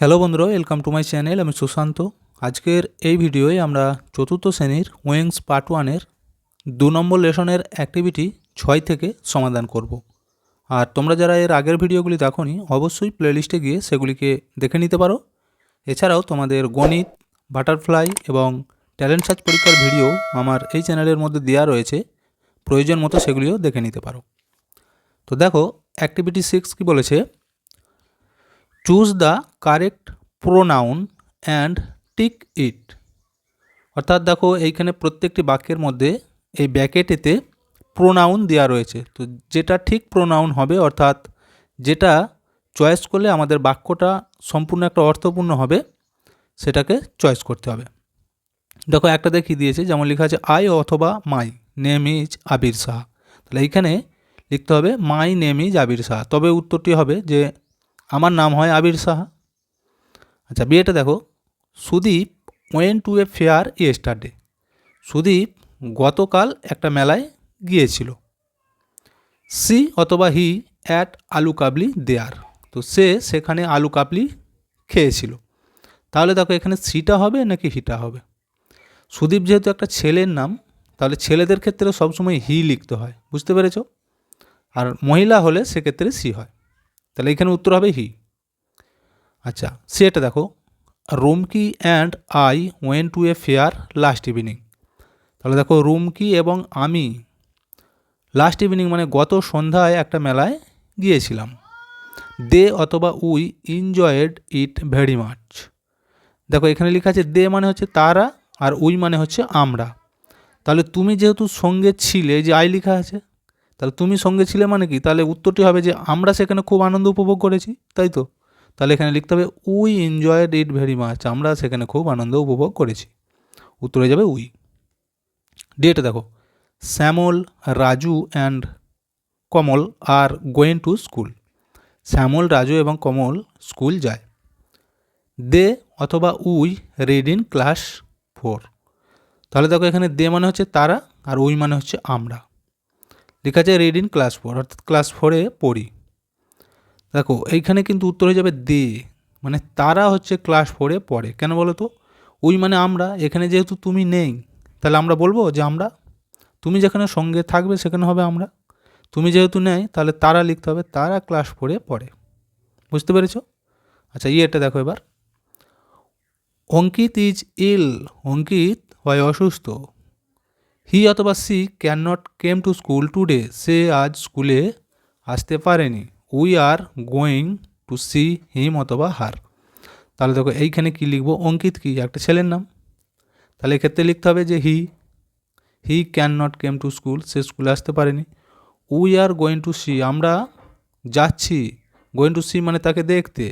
Hello বন্ধুরা welcome to my channel আমি সুশান্ত। আজকের এই ভিডিওয়ে আমরা চতুর্থ শ্রেণির ওয়েংস পার্ট ওয়ানের দু নম্বর লেসনের অ্যাক্টিভিটি ছয় থেকে সমাধান করব। আর তোমরা যারা এর আগের ভিডিওগুলি দেখোনি, অবশ্যই প্লেলিস্টে গিয়ে সেগুলিকে দেখে নিতে পারো। এছাড়াও তোমাদের গণিত বাটারফ্লাই এবং ট্যালেন্ট সার্চ পরীক্ষার ভিডিও আমার এই চ্যানেলের মধ্যে দেওয়া রয়েছে। প্রয়োজন মতো সেগুলিও দেখে নিতে পারো। তো দেখো অ্যাক্টিভিটি সিক্স কী বলেছে? Choose the correct pronoun and tick it অর্থাৎ দেখো, এইখানে প্রত্যেকটি বাক্যের মধ্যে এই ব্যাকেটেতে প্রোনাউন দেওয়া রয়েছে। তো যেটা ঠিক প্রোনাউন হবে, অর্থাৎ যেটা চয়েস করলে আমাদের বাক্যটা সম্পূর্ণ একটা অর্থপূর্ণ হবে, সেটাকে চয়েস করতে হবে। দেখো, একটা দেখিয়ে দিয়েছে? যেমন লেখা আছে আই অথবা my name is Abir Shah তাহলে এইখানে লিখতে হবে my name is Abir Shah তবে উত্তরটি হবে যে আমার নাম হয় আবির সাহা। আচ্ছা বিয়েটা দেখো। Sudip went to a fair yesterday Sudip গতকাল একটা মেলায় গিয়েছিল। সি অথবা হি অ্যাট আলু কাবলি দেয়ার তো সে সেখানে আলু কাবলি খেয়েছিল। তাহলে দেখো, এখানে সিটা হবে নাকি হিটা হবে? সুদীপ যেহেতু একটা ছেলের নাম, তাহলে ছেলেদের ক্ষেত্রে সবসময় হি লিখতে হয়। বুঝতে পেরেছ? আর মহিলা হলে সেক্ষেত্রে সি হয়। তাহলে এখানে উত্তর হবে হি আচ্ছা সেটা দেখো। Rumki and I went to a fair last evening তাহলে দেখো, রুমকি এবং আমি লাস্ট ইভিনিং মানে গত সন্ধ্যায় একটা মেলায় গিয়েছিলাম। দে অথবা we enjoyed it very much দেখো, এখানে লেখা আছে, দে মানে হচ্ছে তারা আর উই মানে হচ্ছে আমরা। তাহলে তুমি যেহেতু সঙ্গে ছিলে যে আই লেখা আছে তাহলে তুমি সঙ্গে ছিলে মানে কি? তাহলে উত্তরটি হবে যে আমরা সেখানে খুব আনন্দ উপভোগ করেছি, তাই তো? তাহলে এখানে লিখতে হবে we enjoyed it very much আমরা সেখানে খুব আনন্দ উপভোগ করেছি। উত্তর হয়ে যাবে উই ডেট দেখো, Shyamal, Raju and Kamal R go to school Shyamal, Raju এবং কমল স্কুল যায়। দে অথবা we read in class four তাহলে দেখো এখানে দে মানে হচ্ছে তারা আর উই মানে হচ্ছে আমরা। লেখা আছে রিড ইন ক্লাস ফোর, অর্থাৎ ক্লাস ফোরে পড়ি। দেখো, এইখানে কিন্তু উত্তর হয়ে যাবে দে মানে তারা হচ্ছে ক্লাস ফোরে পড়ে। কেন বলো তো? ওই মানে আমরা, এখানে যেহেতু তুমি নেই, তাহলে আমরা বলব যে আমরা, তুমি যেখানে সঙ্গে থাকবে সেখানে হবে আমরা। তুমি যেহেতু নেই, তাহলে তারা লিখতে হবে, তারা ক্লাস ফোরে পড়ে। বুঝতে পেরেছ? আচ্ছা ইয়েটা দেখো এবার। অঙ্কিত ইজ ইল, অঙ্কিত হয় অসুস্থ। হি অথবা she can not came to school today সে আজ স্কুলে আসতে পারেনি। We are going to see him অথবা হার তাহলে দেখো, এইখানে কী লিখব? অঙ্কিত কি? একটা ছেলের নাম। তাহলে এক্ষেত্রে লিখতে হবে যে he he can not came to school সে স্কুলে আসতে পারেনি। We are going to see আমরা যাচ্ছি। গোয়িং টু সি মানে তাকে দেখতে।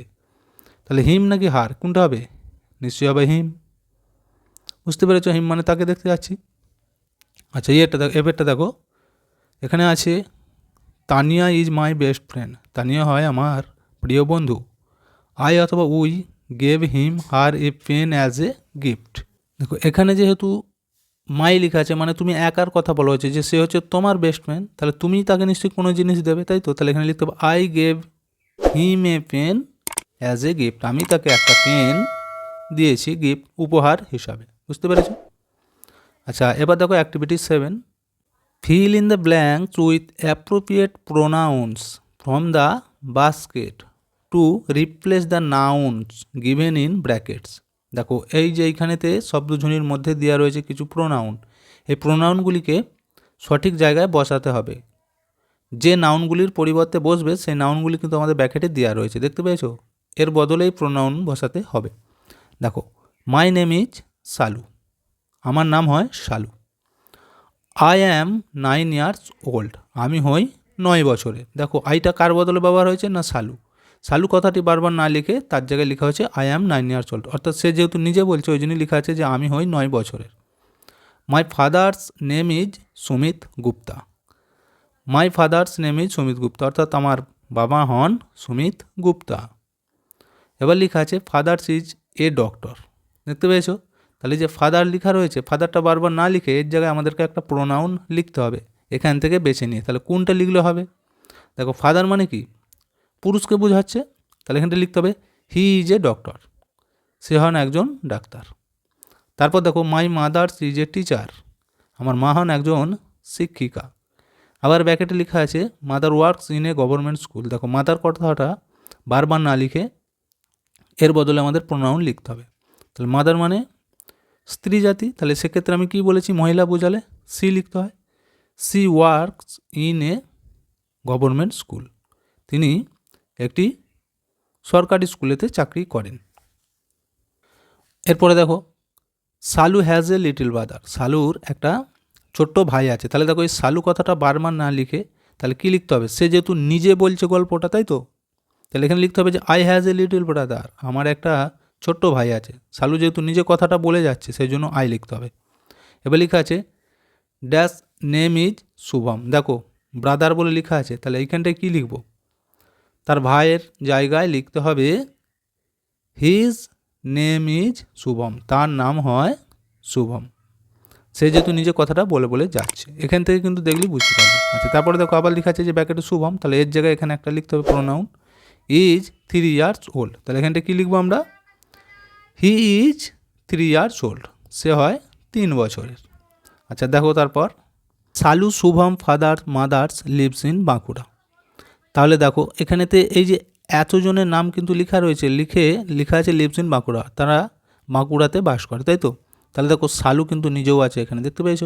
তাহলে হিম নাকি হার কোনটা হবে? নিশ্চয়ই হবে হিম বুঝতে পেরেছ? হিম মানে তাকে দেখতে যাচ্ছি। আচ্ছা ইয়েটা দেখো এবারটা দেখো। এখানে আছে, Tania is my best friend Tania হয় আমার প্রিয় বন্ধু। আই অথবা we gave him her a pen as a gift দেখো, এখানে যেহেতু মাই লেখা আছে মানে তুমি একার কথা বলা হয়েছে যে সে হচ্ছে তোমার বেস্ট ফ্রেন্ড তাহলে তুমি তাকে নিশ্চয়ই কোনো জিনিস দেবে, তাই তো? তাহলে এখানে লিখতে হবে I gave him a pen as a gift আমি তাকে একটা পেন দিয়েছি গিফট উপহার হিসাবে। বুঝতে পেরেছ? আচ্ছা এবার দেখো activity seven fill in the blanks with appropriate pronouns from the basket to replace the nouns given in brackets দেখো, এই যে এইখানেতে শব্দঝুনির মধ্যে দেওয়া রয়েছে কিছু প্রোনাউন এই প্রোনাউনগুলিকে সঠিক জায়গায় বসাতে হবে। যে নাউনগুলির পরিবর্তে বসবে, সেই নাউনগুলি কিন্তু আমাদের ব্যাকেটে দেওয়া রয়েছে। দেখতে পেয়েছ? এর বদলেই প্রোনাউন বসাতে হবে। দেখো মাই নেম ইজ সালু আমার নাম হয় Shalu. I am nine years old আমি হই নয় বছরে দেখো আইটা কার বদলে ব্যবহার হয়েছে না শালু? শালু কথাটি বারবার না লিখে তার জায়গায় লেখা হয়েছে I am nine years old অর্থাৎ সে যেহেতু নিজে বলছে, ওই জন্যই লেখা আছে যে, আমি হই নয় বছরের। My father's name is Sumit Gupta my father's name is Sumit Gupta অর্থাৎ আমার বাবা হন সুমিত গুপ্তা এবার লেখা আছে ফাদার্স ইজ এ ডক্টর দেখতে পেয়েছ? তাহলে যে ফাদার লেখা রয়েছে ফাদারটা বারবার না লিখে এর জায়গায় আমাদেরকে একটা প্রোনাউন লিখতে হবে, এখান থেকে বেছে নিয়ে। তাহলে কোনটা লিখলে হবে? দেখো ফাদার মানে কি? পুরুষকে বোঝাচ্ছে, তাহলে এখানটা লিখতে হবে হি ইজ এ ডক্টর সে হন একজন ডাক্তার। তারপর দেখো my mother's is a teacher আমার মা হন একজন শিক্ষিকা। আবার ব্যাকেটে লেখা আছে mother works in a government school দেখো মাদার কথাটা বারবার না লিখে এর বদলে আমাদের প্রোনাউন লিখতে হবে। তাহলে মাদার মানে স্ত্রী জাতি, তাহলে সেক্ষেত্রে আমি কি বলেছি? মহিলা বোঝালে সি লিখতে হয়। She works in a government school. তিনি একটি সরকারি স্কুলেতে চাকরি করেন। এরপরে দেখো, Shalu has a little brother. সালুর একটা ছোট্ট ভাই আছে। তাহলে দেখো, এই সালু কথাটা বারবার না লিখে তাহলে কী লিখতে হবে? সে যেহেতু নিজে বলছে গল্পটা, তাই তো? তাহলে এখানে লিখতে হবে যে I has a little brother আমার একটা ছোট্ট ভাই আছে। সালু যেহেতু নিজে কথাটা বলে যাচ্ছে সেই জন্য আই লিখতে হবে। এবার লেখা আছে ড্যাশ নেম ইজ শুভম দেখো ব্রাদার বলে লেখা আছে, তাহলে এইখানটায় কী লিখব? তার ভাইয়ের জায়গায় লিখতে হবে হিজ নেম ইজ শুভম তার নাম হয় শুভম সে যেহেতু নিজে কথাটা বলে বলে যাচ্ছে। এখান থেকে কিন্তু দেখলি বুঝতে পারবে। আচ্ছা তারপরে দেখো আবার লেখা আছে যে ব্যাকেটে শুভম তাহলে এর জায়গায় এখানে একটা লিখতে হবে pronoun is three years old তাহলে এখানটা কী লিখব আমরা? He is three years old সে হয় তিন বছরের। আচ্ছা দেখো তারপর। Shalu Shubham father mother's lives in Bankura. তাহলে দেখো, এখানেতে এই যে এতজনের নাম কিন্তু লেখা রয়েছে, লিখে লেখা আছে লিভস ইন বাঁকুড়া। তারা বাঁকুড়াতে বাস করে, তাই তো? তাহলে দেখো, সালু কিন্তু নিজেও আছে এখানে, দেখতে পেয়েছ?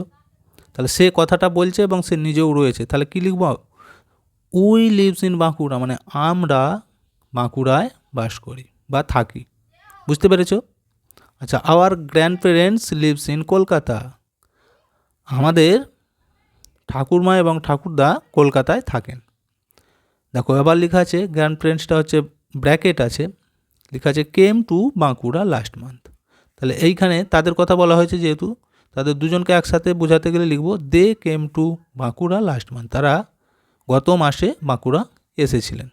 তাহলে সে কথাটা বলছে এবং সে নিজেও রয়েছে। তাহলে কী লিখব? উই লিভস ইন বাঁকুড়া মানে আমরা বাঁকুড়ায় বাস করি বা থাকি। বুঝতে পেরেছ? আচ্ছা our grandparents lives in Kolkata. আমাদের ঠাকুরমা এবং ঠাকুরদা কলকাতায় থাকেন। দেখো এবার লেখা আছে গ্র্যান্ড পেরেন্টসটা হচ্ছে ব্র্যাকেট আছে। লেখা আছে came to Bankura last month তাহলে এইখানে তাদের কথা বলা হয়েছে যেহেতু, তাদের দুজনকে একসাথে বোঝাতে গেলে লিখব they came to Bankura last month তারা গত মাসে বাঁকুড়া এসেছিলেন।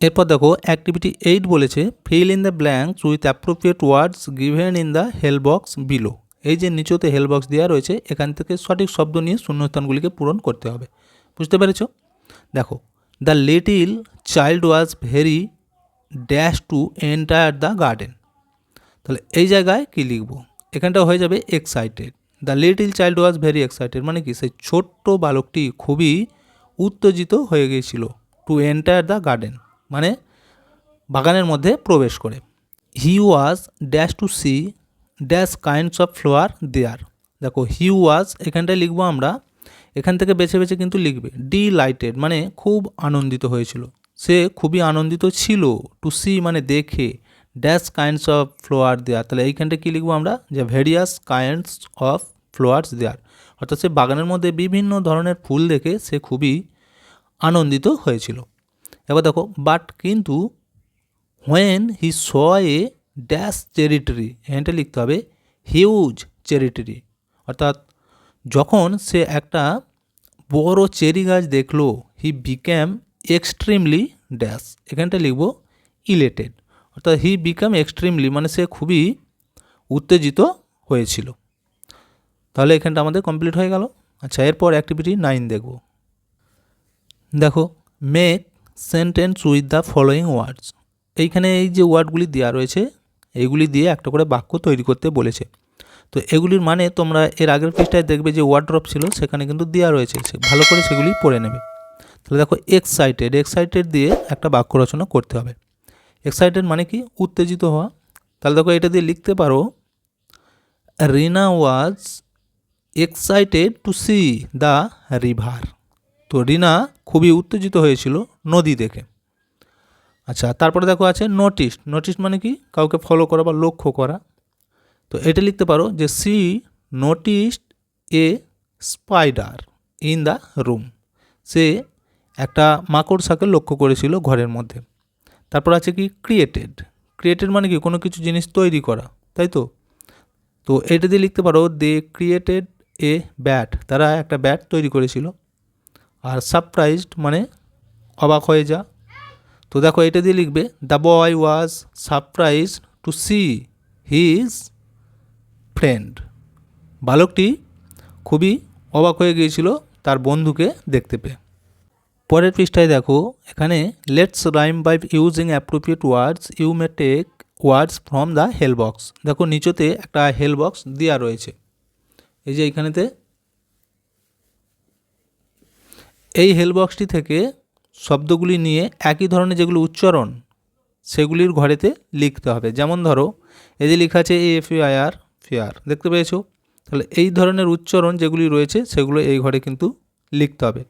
এরপর দেখো অ্যাক্টিভিটি এইট বলেছে fill in the blanks with appropriate words given in the help box below এই যে নিচেতে হেল বক্স দেওয়া রয়েছে, এখান থেকে সঠিক শব্দ নিয়ে শূন্যস্থানগুলিকে পূরণ করতে হবে। বুঝতে পেরেছ? দেখো the little child was very dash to enter the garden তাহলে এই জায়গায় কী লিখব? এখানটা হয়ে যাবে excited the little child was very excited মানে কি? সেই ছোট্ট বালকটি খুবই উত্তেজিত হয়ে গিয়েছিল টু এন্টায়ার দ্য গার্ডেন মানে বাগানের মধ্যে প্রবেশ করে। He was dash to see dash kinds of flower there দেখো হি ওয়াজ এখানটায় লিখব আমরা, এখান থেকে বেছে বেছে কিন্তু লিখবে। ডি লাইটেড মানে খুব আনন্দিত হয়েছিল। সে খুবই আনন্দিত ছিল টু সি মানে দেখে। Dash kinds of flower there তাহলে এইখানটা কী লিখব আমরা? যে various kinds of flowers there অর্থাৎ সে বাগানের মধ্যে বিভিন্ন ধরনের ফুল দেখে সে খুবই আনন্দিত হয়েছিল। এবার দেখো বাট কিন্তু when he saw a dash চেরিটরি এখানটা লিখতে হবে হিউজ চেরিটরি অর্থাৎ যখন সে একটা বড় চেরি গাছ দেখল হি বিক্যাম এক্সট্রিমলি ড্যাশ এখানটা লিখব ইলেটেড অর্থাৎ হি বিকাম এক্সট্রিমলি মানে সে খুবই উত্তেজিত হয়েছিল। তাহলে এখানটা আমাদের কমপ্লিট হয়ে গেল। আচ্ছা এরপর অ্যাক্টিভিটি নাইন দেখব। দেখো make sentence with the following words এইখানে এই যে ওয়ার্ডগুলি দেওয়া রয়েছে এইগুলি দিয়ে একটা করে বাক্য তৈরি করতে বলেছে। তো এগুলির মানে তোমরা এর আগের পৃষ্ঠায় দেখবে যে ওয়ার্ড্রপ ছিল, সেখানে কিন্তু দেওয়া রয়েছে। ভালো করে সেগুলি পড়ে নেবে। তাহলে দেখো এক্সাইটেড এক্সাইটেড দিয়ে একটা বাক্য রচনা করতে হবে। এক্সাইটেড মানে কি? উত্তেজিত হওয়া। তাহলে দেখো, এটা দিয়ে লিখতে পারো Rina was excited to see the river তো রিনা খুবই উত্তেজিত হয়েছিল নদী দেখে। আচ্ছা তারপরে দেখো আছে নোটিস নোটিস মানে কি? কাউকে ফলো করা বা লক্ষ্য করা। তো এটা লিখতে পারো যে she noticed a spider in the room সে একটা মাকড়সাকে লক্ষ্য করেছিল ঘরের মধ্যে। তারপর আছে কি? ক্রিয়েটেড ক্রিয়েটেড মানে কি? কোনো কিছু জিনিস তৈরি করা, তাই তো? তো এটা দিয়ে লিখতে পারো দে ক্রিয়েটেড এ ব্যাট তারা একটা ব্যাট তৈরি করেছিল। আর সারপ্রাইজড মানে অবাক হয়ে যা। তো দেখো এটা দিয়ে লিখবে the boy was surprise to see his friend বালকটি খুবই অবাক হয়ে গিয়েছিল তার বন্ধুকে দেখতে পেয়ে। পরের পৃষ্ঠায় দেখো, এখানে let's rhyme by using appropriate words you may take words from the help box দেখো, নিচেতে একটা হেল বক্স দেওয়া রয়েছে। এই যে এইখানেতে এই হেলবক্সটি থেকে শব্দগুলি নিয়ে একই ধরনের যেগুলো উচ্চারণ, সেগুলির ঘরেতে লিখতে হবে। যেমন ধরো, এই যে লেখা আছে A F I R fair দেখতে পেয়েছ? তাহলে এই ধরনের উচ্চারণ যেগুলি রয়েছে, সেগুলো এই ঘরে কিন্তু লিখতে হবে।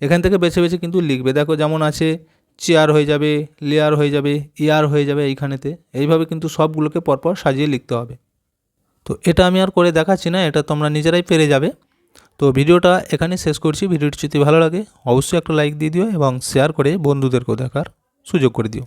এখান থেকে বেছে বেছে কিন্তু লিখবে। দেখো, যেমন আছে চেয়ার হয়ে যাবে লেয়ার হয়ে যাবে ইয়ার হয়ে যাবে এইখানেতে। এইভাবে কিন্তু সবগুলোকে পরপর সাজিয়ে লিখতে হবে। তো এটা আমি আর করে দেখাচ্ছি না, এটা তোমরা নিজেরাই পেরে যাবে। তো ভিডিওটা এখানে শেষ করছি। ভিডিওটি যদি ভালো লাগে, অবশ্যই একটা লাইক দিয়ে দিও এবং শেয়ার করে বন্ধুদেরকেও দেখার সুযোগ করে দিও।